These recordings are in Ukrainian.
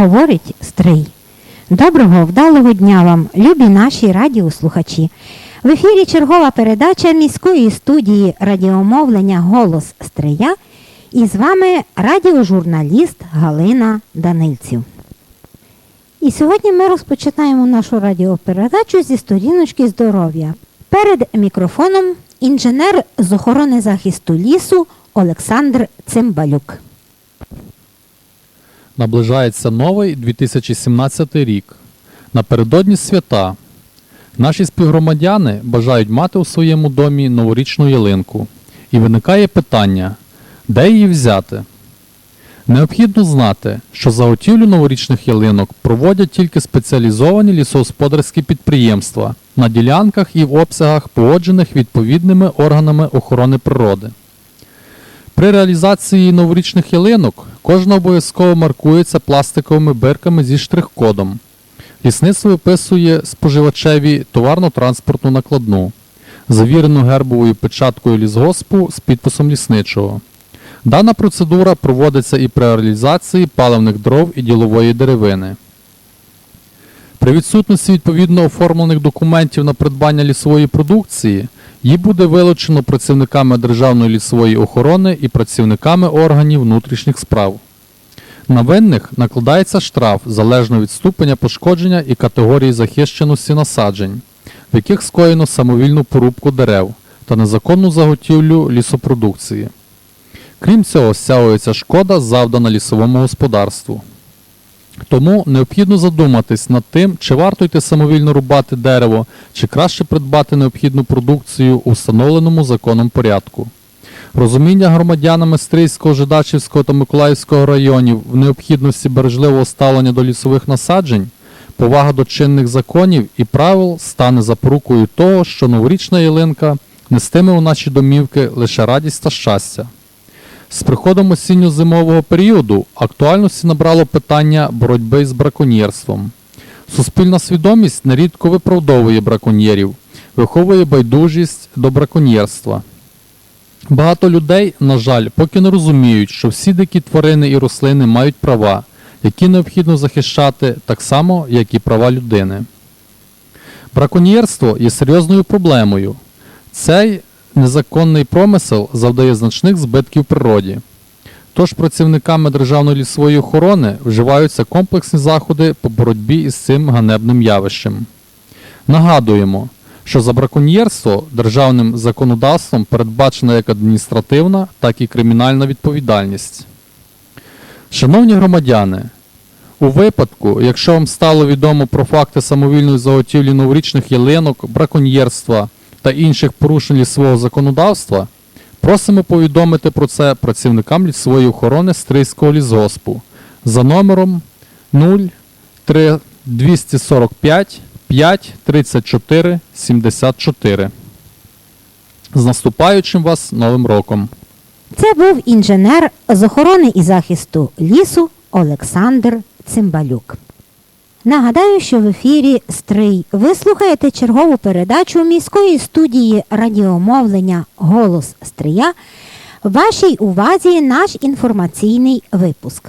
Говорить Стрий. Доброго вдалого дня вам, любі наші радіослухачі. В ефірі чергова передача міської студії радіомовлення Голос Стрия і з вами радіожурналіст Галина Данильців. І сьогодні ми розпочинаємо нашу радіопередачу зі сторіночки здоров'я. Перед мікрофоном інженер з охорони захисту лісу Олександр Цимбалюк. Наближається новий 2017 рік. Напередодні свята. Наші співгромадяни бажають мати у своєму домі новорічну ялинку. І виникає питання, де її взяти? Необхідно знати, що заготівлю новорічних ялинок проводять тільки спеціалізовані лісогосподарські підприємства на ділянках і в обсягах, погоджених відповідними органами охорони природи. При реалізації новорічних ялинок кожна обов'язково маркується пластиковими бирками зі штрих-кодом. Лісництво виписує споживачеві товарно-транспортну накладну, завірену гербовою печаткою лісгоспу з підписом лісничого. Дана процедура проводиться і при реалізації паливних дров і ділової деревини. При відсутності відповідно оформлених документів на придбання лісової продукції її буде вилучено працівниками Державної лісової охорони і працівниками органів внутрішніх справ. На винних накладається штраф залежно від ступеня пошкодження і категорії захищеності насаджень, в яких скоєно самовільну порубку дерев та незаконну заготівлю лісопродукції. Крім цього, стягується шкода, завдана лісовому господарству. Тому необхідно задуматись над тим, чи варто йти самовільно рубати дерево, чи краще придбати необхідну продукцію у встановленому законом порядку. Розуміння громадянами Стрийського, Жидачівського та Миколаївського районів в необхідності бережливого ставлення до лісових насаджень, повага до чинних законів і правил стане запорукою того, що новорічна ялинка нестиме у наші домівки лише радість та щастя. З приходом осінньо-зимового періоду актуальності набрало питання боротьби з браконьєрством. Суспільна свідомість нерідко виправдовує браконьєрів, виховує байдужість до браконьєрства. Багато людей, на жаль, поки не розуміють, що всі дикі тварини і рослини мають права, які необхідно захищати так само, як і права людини. Браконьєрство є серйозною проблемою. Цей незаконний промисел завдає значних збитків природі. Тож працівниками Державної лісової охорони вживаються комплексні заходи по боротьбі із цим ганебним явищем. Нагадуємо, що за браконьєрство державним законодавством передбачена як адміністративна, так і кримінальна відповідальність. Шановні громадяни, у випадку, якщо вам стало відомо про факти самовільної заготівлі новорічних ялинок, браконьєрства та інших порушень лісового законодавства, просимо повідомити про це працівникам лісової охорони Стрийського лісгоспу за номером 0245 5 34 74. З наступаючим вас Новим роком! Це був інженер з охорони і захисту лісу Олександр Цимбалюк. Нагадаю, що в ефірі Стрий ви слухаєте чергову передачу міської студії радіомовлення Голос Стрия. Вашій увазі наш інформаційний випуск.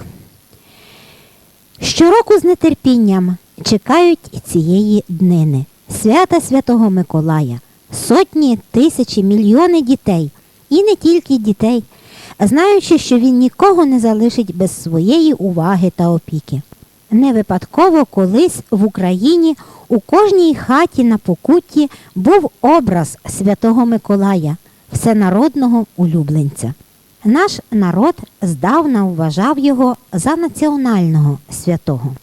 Щороку з нетерпінням чекають цієї днини свята Святого Миколая, сотні, тисячі, мільйони дітей, і не тільки дітей, знаючи, що він нікого не залишить без своєї уваги та опіки. Не випадково колись в Україні у кожній хаті на покутті був образ Святого Миколая, всенародного улюбленця. Наш народ здавна вважав його за національного святого.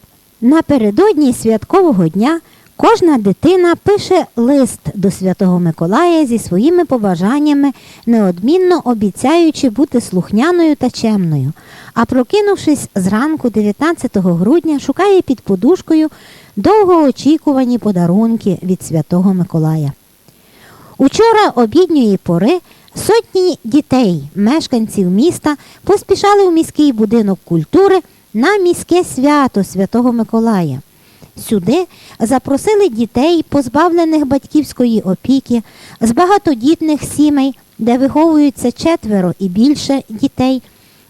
Напередодні святкового дня кожна дитина пише лист до Святого Миколая зі своїми побажаннями, неодмінно обіцяючи бути слухняною та чемною. А прокинувшись зранку 19 грудня, шукає під подушкою довгоочікувані подарунки від Святого Миколая. Учора обідньої пори Сотні дітей, мешканців міста, поспішали у міський будинок культури на міське свято Святого Миколая. Сюди запросили дітей, позбавлених батьківської опіки, з багатодітних сімей, де виховуються четверо і більше дітей,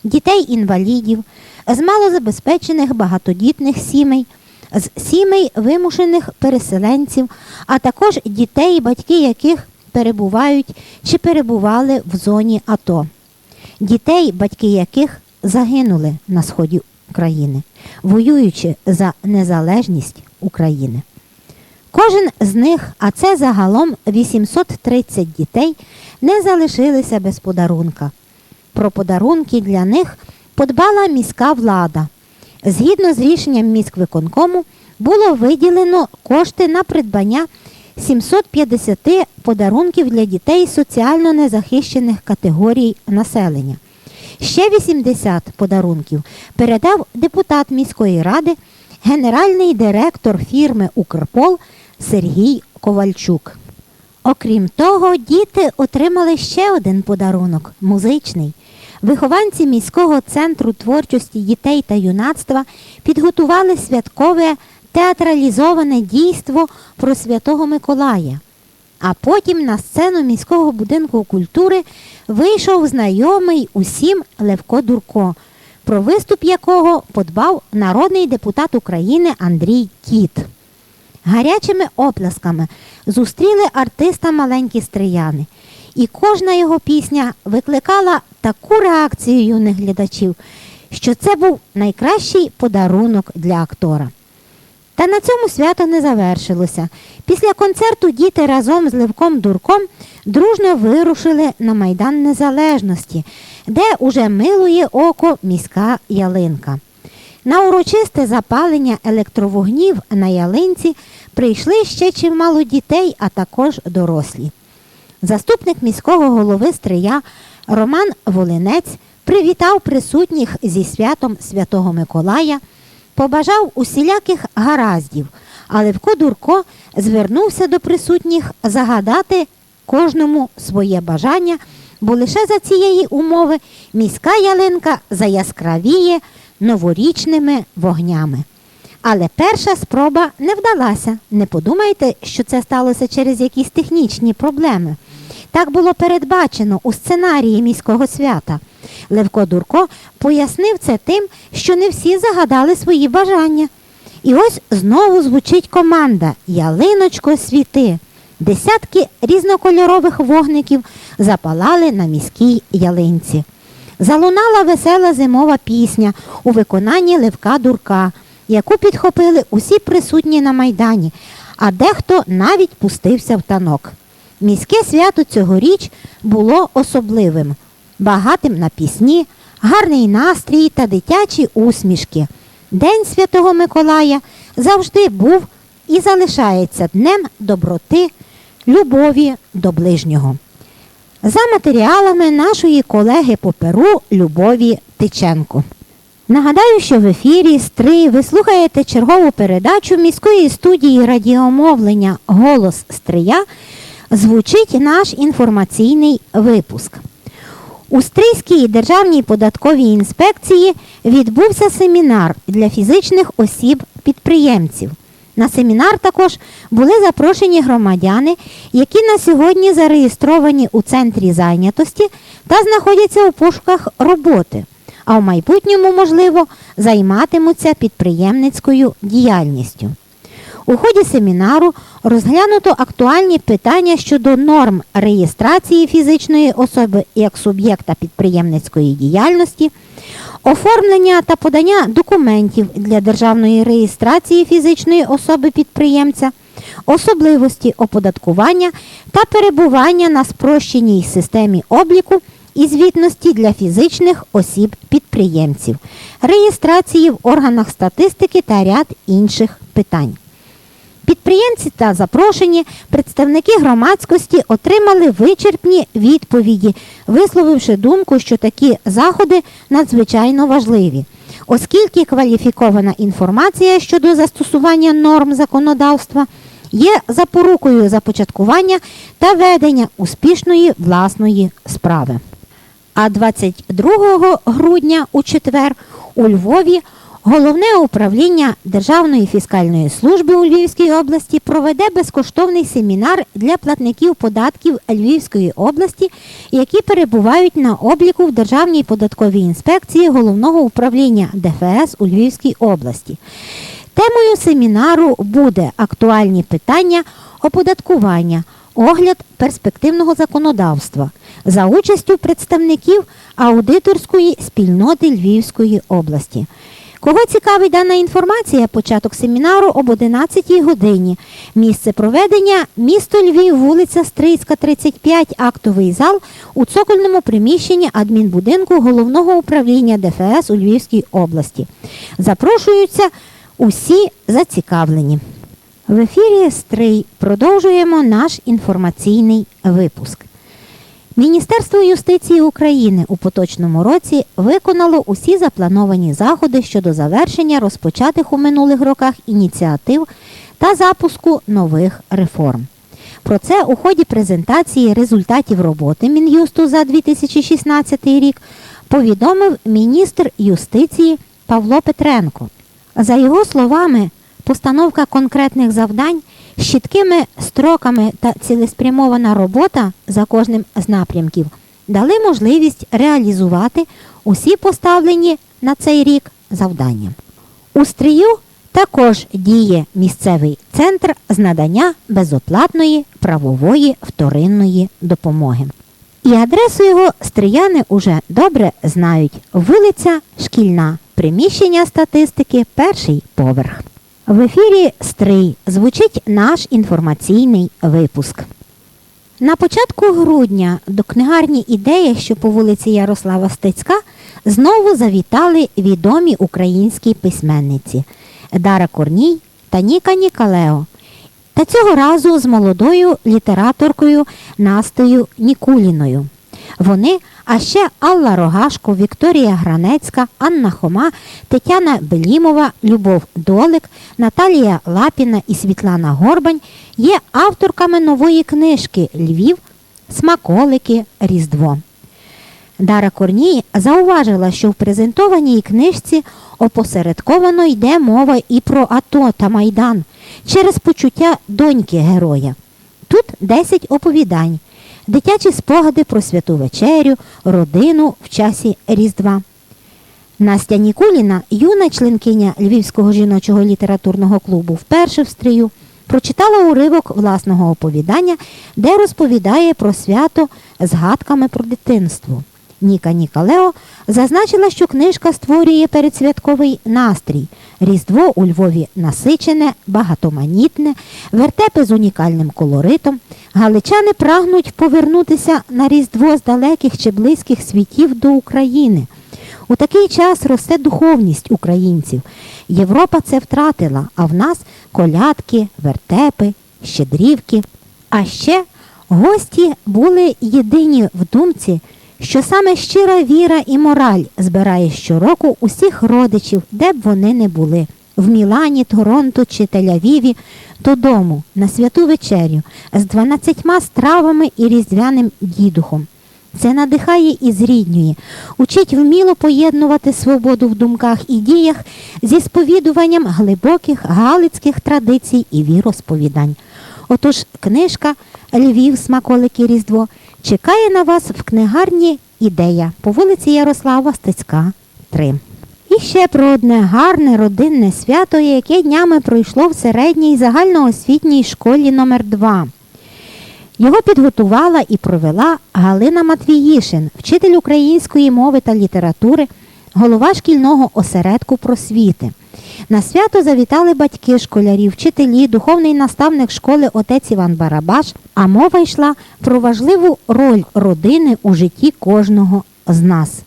дітей-інвалідів, з малозабезпечених багатодітних сімей, з сімей вимушених переселенців, а також дітей, батьки яких перебувають чи перебували в зоні АТО. Дітей, батьки яких загинули на сході України, воюючи за незалежність України. Кожен з них, а це загалом 830 дітей, не залишилися без подарунка. Про подарунки для них подбала міська влада. Згідно з рішенням міськвиконкому було виділено кошти на придбання 750 подарунків для дітей соціально незахищених категорій населення. Ще 80 подарунків передав депутат міської ради, генеральний директор фірми Укрпол Сергій Ковальчук. Окрім того, діти отримали ще один подарунок музичний. Вихованці міського центру творчості дітей та юнацтва підготували святкове театралізоване дійство про Святого Миколая. А потім на сцену міського будинку культури вийшов знайомий усім Левко Дурко, про виступ якого подбав народний депутат України Андрій Кіт. Гарячими оплесками зустріли артиста маленькі стрияни, і кожна його пісня викликала таку реакцію юних глядачів, що це був найкращий подарунок для актора. Та на цьому свято не завершилося. Після концерту діти разом з Левком Дурком дружно вирушили на Майдан Незалежності, де уже милує око міська ялинка. На урочисте запалення електровогнів на ялинці прийшли ще чимало дітей, а також дорослі. Заступник міського голови Стрия Роман Волинець привітав присутніх зі святом Святого Миколая, побажав усіляких гараздів, а Левко Дурко звернувся до присутніх загадати кожному своє бажання, бо лише за цієї умови міська ялинка заяскравіє новорічними вогнями. Але перша спроба не вдалася. Не подумайте, що це сталося через якісь технічні проблеми. Так було передбачено у сценарії міського свята. Левко Дурко пояснив це тим, що не всі загадали свої бажання. І ось знову звучить команда Ялиночко світи. Десятки різнокольорових вогників запалали на міській ялинці. Залунала весела зимова пісня у виконанні Левка Дурка, яку підхопили усі присутні на майдані, а дехто навіть пустився в танок. Міське свято цьогоріч було особливим, багатим на пісні, гарний настрій та дитячі усмішки. День Святого Миколая завжди був і залишається днем доброти, любові до ближнього. За матеріалами нашої колеги по Перу Любові Тиченко. Нагадаю, що в ефірі Стрий ви слухаєте чергову передачу міської студії радіомовлення Голос Стрия. Звучить наш інформаційний випуск. У Стрийській державній податковій інспекції відбувся семінар для фізичних осіб-підприємців. На семінар також були запрошені громадяни, які на сьогодні зареєстровані у центрі зайнятості та знаходяться у пошуках роботи, а в майбутньому, можливо, займатимуться підприємницькою діяльністю. У ході семінару розглянуто актуальні питання щодо норм реєстрації фізичної особи як суб'єкта підприємницької діяльності, оформлення та подання документів для державної реєстрації фізичної особи підприємця, особливості оподаткування та перебування на спрощеній системі обліку і звітності для фізичних осіб-підприємців, реєстрації в органах статистики та ряд інших питань. Підприємці та запрошені представники громадськості отримали вичерпні відповіді, висловивши думку, що такі заходи надзвичайно важливі, оскільки кваліфікована інформація щодо застосування норм законодавства є запорукою започаткування та ведення успішної власної справи. А 22 грудня у четвер у Львові Головне управління Державної фіскальної служби у Львівській області проведе безкоштовний семінар для платників податків Львівської області, які перебувають на обліку в Державній податковій інспекції Головного управління ДФС у Львівській області. Темою семінару буде актуальні питання оподаткування, огляд перспективного законодавства за участю представників аудиторської спільноти Львівської області. Кого цікавить дана інформація, початок семінару об 11 годині. Місце проведення місто Львів, вулиця Стрийська, 35, актовий зал у цокольному приміщенні адмінбудинку головного управління ДФС у Львівській області. Запрошуються усі зацікавлені. В ефірі Стрий продовжуємо наш інформаційний випуск. Міністерство юстиції України у поточному році виконало усі заплановані заходи щодо завершення розпочатих у минулих роках ініціатив та запуску нових реформ. Про це у ході презентації результатів роботи Мін'юсту за 2016 рік повідомив міністр юстиції Павло Петренко. За його словами, постановка конкретних завдань з чіткими строками та цілеспрямована робота за кожним з напрямків дали можливість реалізувати усі поставлені на цей рік завдання. У стрію також діє місцевий центр з надання безоплатної правової вторинної допомоги. І адресу його стрияни уже добре знають. Вулиця Шкільна, приміщення статистики, перший поверх. В ефірі Стрий звучить наш інформаційний випуск. На початку грудня до книгарні ідеї, що по вулиці Ярослава Стецька, знову завітали відомі українські письменниці Дара Корній та Ніка Нікалео. Та цього разу з молодою літераторкою Настею Нікуліною. Вони, а ще Алла Рогашко, Вікторія Гранецька, Анна Хома, Тетяна Белімова, Любов Долик, Наталія Лапіна і Світлана Горбань є авторками нової книжки Львів, Смаколики, Різдво. Дара Корній зауважила, що в презентованій книжці опосередковано йде мова і про АТО та Майдан через почуття доньки героя. Тут 10 оповідань, дитячі спогади про святу вечерю, родину в часі Різдва. Настя Нікуліна, юна членкиня Львівського жіночого літературного клубу, вперше в стрію, прочитала уривок власного оповідання, де розповідає про свято згадками про дитинство. Ніка Нікалео зазначила, що книжка створює передсвятковий настрій. Різдво у Львові насичене, багатоманітне, вертепи з унікальним колоритом. Галичани прагнуть повернутися на Різдво з далеких чи близьких світів до України. У такий час росте духовність українців. Європа це втратила, а в нас колядки, вертепи, щедрівки. А ще гості були єдині в думці, що саме щира віра і мораль збирає щороку усіх родичів, де б вони не були. В Мілані, Торонто чи Тель-Авіві додому на святу вечерю з 12 стравами і різдвяним дідухом. Це надихає і зріднює, учить вміло поєднувати свободу в думках і діях зі сповідуванням глибоких галицьких традицій і віросповідань. Отож, книжка Львів, смаколики Різдво чекає на вас в книгарні Ідея по вулиці Ярослава Стецька, 3. І ще про одне гарне родинне свято, яке днями пройшло в середній загальноосвітній школі номер 2 його підготувала і провела Галина Матвіїшин, вчитель української мови та літератури, голова шкільного осередку просвіти. На свято завітали батьки школярів, вчителі, духовний наставник школи отець Іван Барабаш, а мова йшла про важливу роль родини у житті кожного з нас.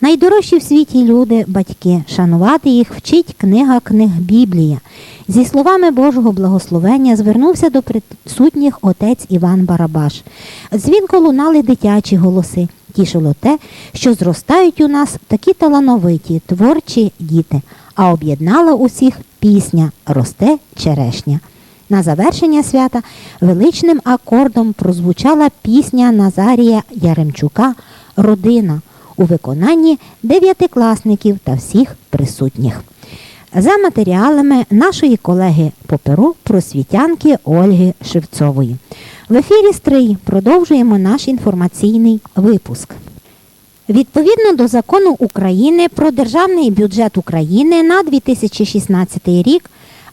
Найдорожчі в світі люди, батьки, шанувати їх вчить книга книг Біблія. Зі словами Божого благословення звернувся до присутніх отець Іван Барабаш. Дзвінко лунали дитячі голоси. Тішило те, що зростають у нас такі талановиті, творчі діти, а об'єднала усіх пісня Росте черешня. На завершення свята величним акордом прозвучала пісня Назарія Яремчука Родина у виконанні дев'ятикласників та всіх присутніх. За матеріалами нашої колеги по перу просвітянки Ольги Шевцової. В ефірі Стрий продовжуємо наш інформаційний випуск. Відповідно до закону України про державний бюджет України на 2016 рік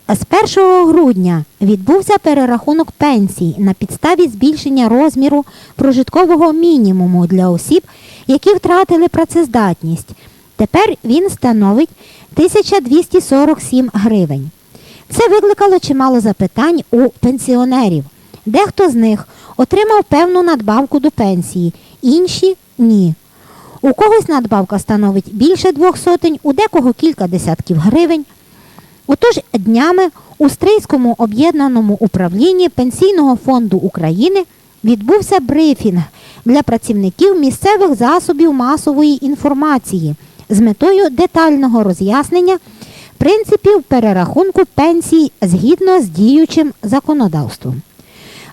з 1 грудня відбувся перерахунок пенсій на підставі збільшення розміру прожиткового мінімуму для осіб, які втратили працездатність. Тепер він становить 1247 гривень. Це викликало чимало запитань у пенсіонерів. Дехто з них отримав певну надбавку до пенсії, інші ні. У когось надбавка становить більше двох сотень, у декого кілька десятків гривень. Отож, днями у Стрийському об'єднаному управлінні Пенсійного фонду України відбувся брифінг для працівників місцевих засобів масової інформації з метою детального роз'яснення принципів перерахунку пенсій згідно з діючим законодавством.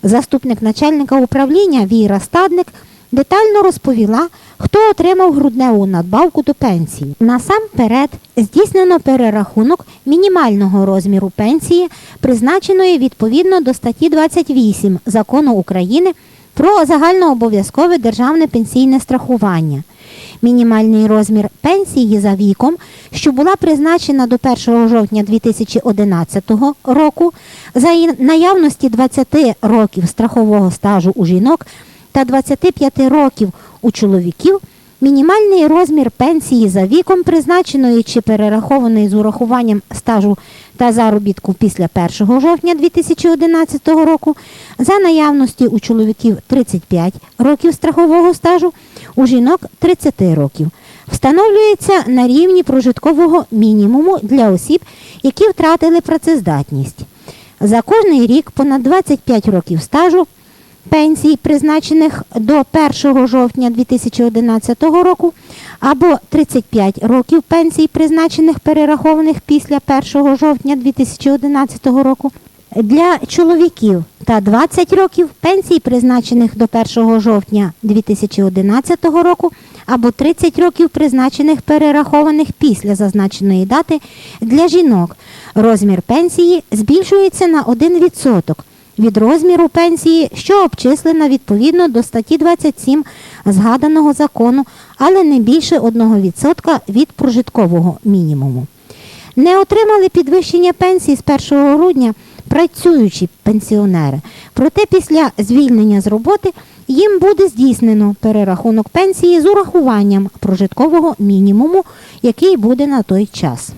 Заступник начальника управління Віра Стадник детально розповіла, хто отримав грудневу надбавку до пенсії. Насамперед здійснено перерахунок мінімального розміру пенсії, призначеної відповідно до статті 28 Закону України про загальнообов'язкове державне пенсійне страхування. Мінімальний розмір пенсії за віком, що була призначена до 1 жовтня 2011 року, за наявності 20 років страхового стажу у жінок та 25 років у чоловіків, мінімальний розмір пенсії за віком, призначеної чи перерахованої з урахуванням стажу та заробітку після 1 жовтня 2011 року, за наявності у чоловіків 35 років страхового стажу, у жінок 30 років. Встановлюється на рівні прожиткового мінімуму для осіб, які втратили працездатність. За кожний рік понад 25 років стажу пенсій, призначених до 1 жовтня 2011 року, або 35 років пенсій, призначених перерахованих після 1 жовтня 2011 року. Для чоловіків та 20 років пенсій, призначених до 1 жовтня 2011 року, або 30 років призначених перерахованих після зазначеної дати для жінок. Розмір пенсії збільшується на 1% від розміру пенсії, що обчислена відповідно до статті 27 згаданого закону, але не більше 1% від прожиткового мінімуму. Не отримали підвищення пенсії з 1 грудня працюючі пенсіонери. Проте після звільнення з роботи їм буде здійснено перерахунок пенсії з урахуванням прожиткового мінімуму, який буде на той час.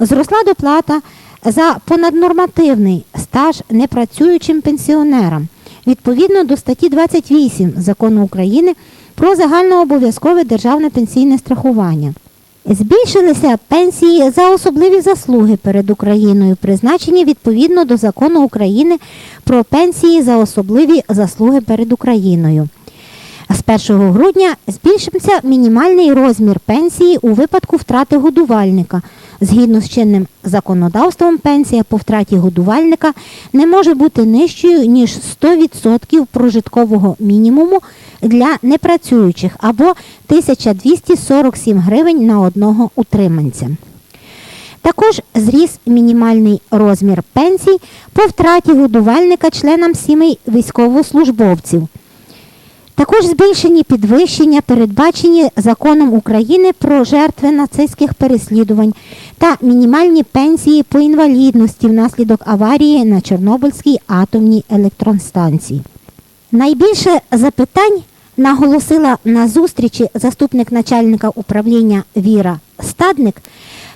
Зросла доплата за понаднормативний стаж непрацюючим пенсіонерам відповідно до статті 28 Закону України про загальнообов'язкове державне пенсійне страхування. Збільшилися пенсії за особливі заслуги перед Україною, призначені відповідно до закону України про пенсії за особливі заслуги перед Україною. З 1 грудня збільшився мінімальний розмір пенсії у випадку втрати годувальника. Згідно з чинним законодавством, пенсія по втраті годувальника не може бути нижчою, ніж 100% прожиткового мінімуму для непрацюючих або 1247 гривень на одного утриманця. Також зріс мінімальний розмір пенсій по втраті годувальника членам сімей військовослужбовців. Також збільшені підвищення, передбачені законом України про жертви нацистських переслідувань та мінімальні пенсії по інвалідності внаслідок аварії на Чорнобильській атомній електростанції. Найбільше запитань наголосила на зустрічі заступник начальника управління Віра Стадник.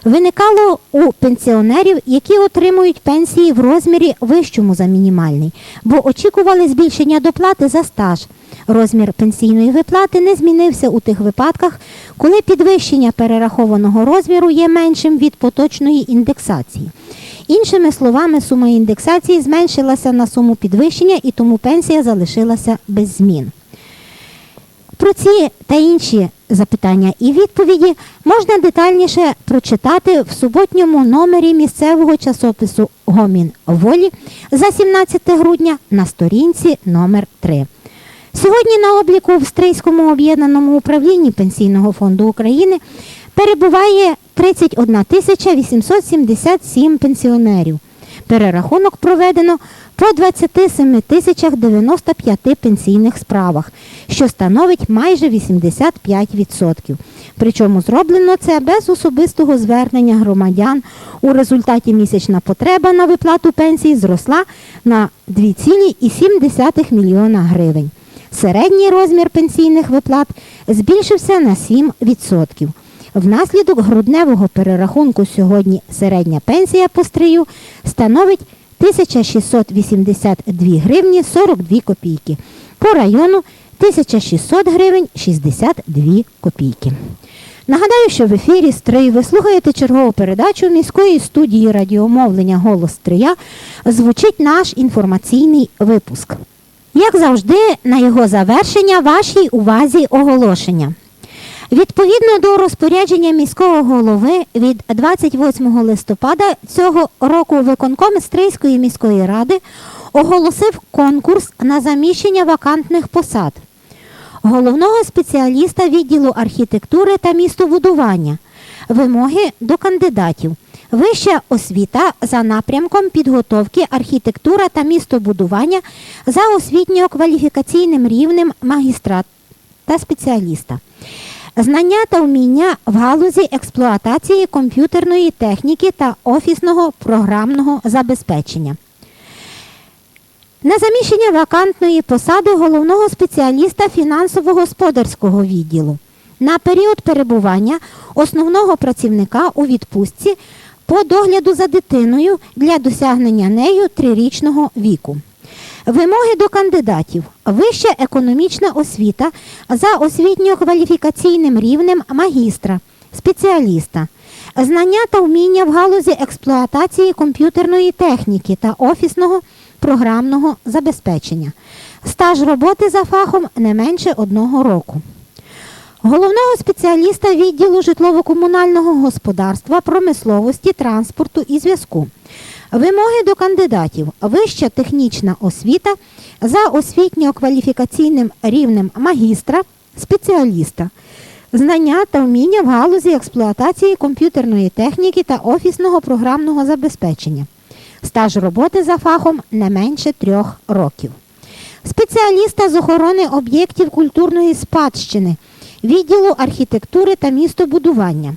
Виникало у пенсіонерів, які отримують пенсії в розмірі вищому за мінімальний, бо очікували збільшення доплати за стаж. Розмір пенсійної виплати не змінився у тих випадках, коли підвищення перерахованого розміру є меншим від поточної індексації. Іншими словами, сума індексації зменшилася на суму підвищення і тому пенсія залишилася без змін. Про ці та інші запитання і відповіді можна детальніше прочитати в суботньому номері місцевого часопису Гомін Волі за 17 грудня на сторінці номер 3. Сьогодні на обліку в Стрийському об'єднаному управлінні Пенсійного фонду України перебуває 31 тисяча 877 пенсіонерів. Перерахунок проведено по 27 тисячах 95 пенсійних справах, що становить майже 85%. Причому зроблено це без особистого звернення громадян. У результаті місячна потреба на виплату пенсії зросла на 2,7 мільйона гривень. Середній розмір пенсійних виплат збільшився на 7%. Внаслідок грудневого перерахунку сьогодні середня пенсія по стрию становить 1682 гривні 42 копійки. По району 1600 гривень 62 копійки. Нагадаю, що в ефірі Стрий ви слухаєте чергову передачу міської студії радіомовлення Голос Стрия. Звучить наш інформаційний випуск. Як завжди, на його завершення вашій увазі оголошення. Відповідно до розпорядження міського голови від 28 листопада цього року виконком Стрийської міської ради оголосив конкурс на заміщення вакантних посад головного спеціаліста відділу архітектури та містобудування, вимоги до кандидатів, вища освіта за напрямком підготовки архітектура та містобудування за освітньо-кваліфікаційним рівнем магістрат та спеціаліста. Знання та вміння в галузі експлуатації комп'ютерної техніки та офісного програмного забезпечення. На заміщення вакантної посади головного спеціаліста фінансово-господарського відділу на період перебування основного працівника у відпустці по догляду за дитиною для досягнення нею трирічного віку. Вимоги до кандидатів. Вища економічна освіта за освітньо-кваліфікаційним рівнем магістра, спеціаліста. Знання та вміння в галузі експлуатації комп'ютерної техніки та офісного програмного забезпечення. Стаж роботи за фахом не менше одного року. Головного спеціаліста відділу житлово-комунального господарства, промисловості, транспорту і зв'язку. Вимоги до кандидатів. Вища технічна освіта за освітньо-кваліфікаційним рівнем магістра, спеціаліста. Знання та вміння в галузі експлуатації комп'ютерної техніки та офісного програмного забезпечення. Стаж роботи за фахом не менше трьох років. Спеціаліста з охорони об'єктів культурної спадщини, відділу архітектури та містобудування.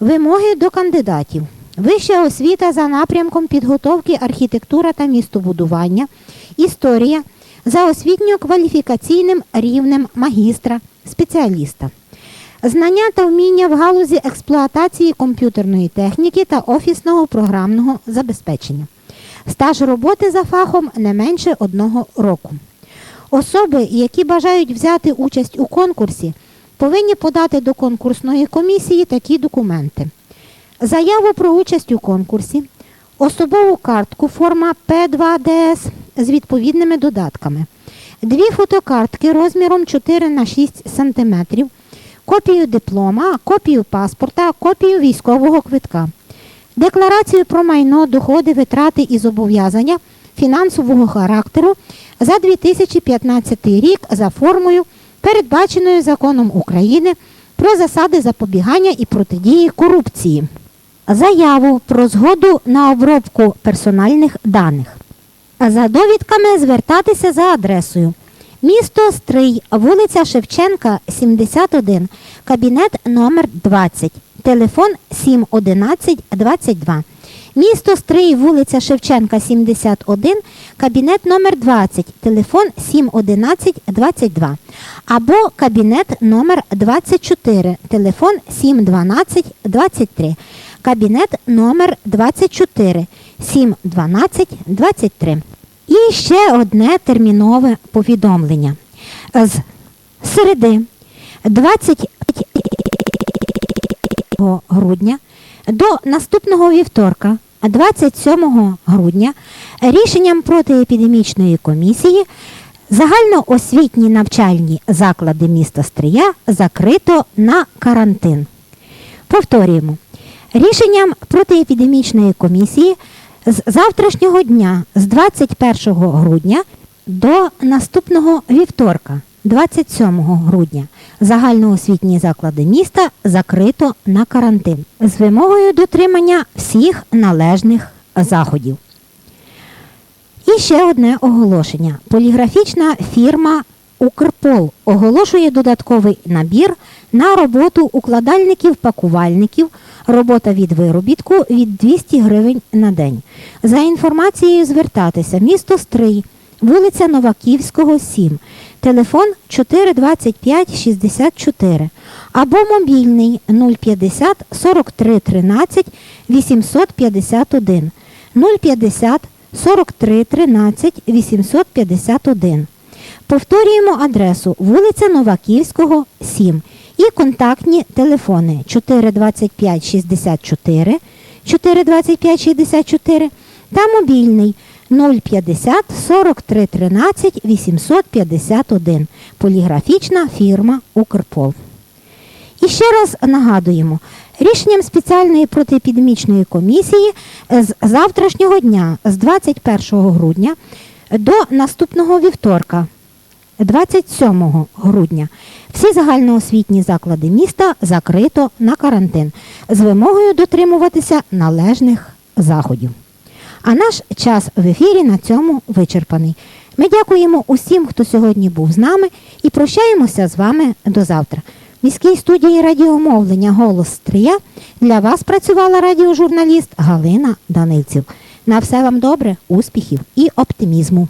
Вимоги до кандидатів. Вища освіта за напрямком підготовки архітектура та містобудування, історія за освітньо-кваліфікаційним рівнем магістра, спеціаліста. Знання та вміння в галузі експлуатації комп'ютерної техніки та офісного програмного забезпечення. Стаж роботи за фахом не менше одного року. Особи, які бажають взяти участь у конкурсі, повинні подати до конкурсної комісії такі документи. Заяву про участь у конкурсі, особову картку форма П2ДС з відповідними додатками, дві фотокартки розміром 4 на 6 см, копію диплома, копію паспорта, копію військового квитка, декларацію про майно, доходи, витрати і зобов'язання фінансового характеру за 2015 рік за формою, передбаченою законом України про засади запобігання і протидії корупції. Заяву про згоду на обробку персональних даних. За довідками звертатися за адресою Місто Стрий, вулиця Шевченка, 71, кабінет номер 20, телефон 711 22. Місто Стрий, вулиця Шевченка, 71, кабінет номер 20, телефон 711 22. Або кабінет номер 24, телефон 712 23. Кабінет номер 24 712 23. І ще одне термінове повідомлення. З середи 20 грудня до наступного вівторка, 27 грудня, рішенням протиепідемічної комісії Загальноосвітні навчальні заклади міста Стрия закрито на карантин. Повторюємо. Рішенням протиепідемічної комісії з завтрашнього дня, з 21 грудня до наступного вівторка, 27 грудня, загальноосвітні заклади міста закрито на карантин з вимогою дотримання всіх належних заходів. І ще одне оголошення. Поліграфічна фірма Укрпол оголошує додатковий набір на роботу укладальників-пакувальників, робота від виробітку від 200 гривень на день. За інформацією звертатися місто Стрий, вулиця Новаківського, 7, телефон 425 64 або мобільний 050 43 13 851 050 43 13 851. Повторюємо адресу вулиця Новаківського, 7 і контактні телефони 425 64 425 64 та мобільний 050 43 13 851. Поліграфічна фірма Укрпол. І ще раз нагадуємо, рішенням спеціальної протиепідемічної комісії з завтрашнього дня, з 21 грудня до наступного вівторка, 27 грудня, всі загальноосвітні заклади міста закрито на карантин з вимогою дотримуватися належних заходів. А наш час в ефірі на цьому вичерпаний. Ми дякуємо усім, хто сьогодні був з нами, і прощаємося з вами до завтра. В міській студії радіомовлення Голос Стрия для вас працювала радіожурналіст Галина Данильців. На все вам добре, успіхів і оптимізму.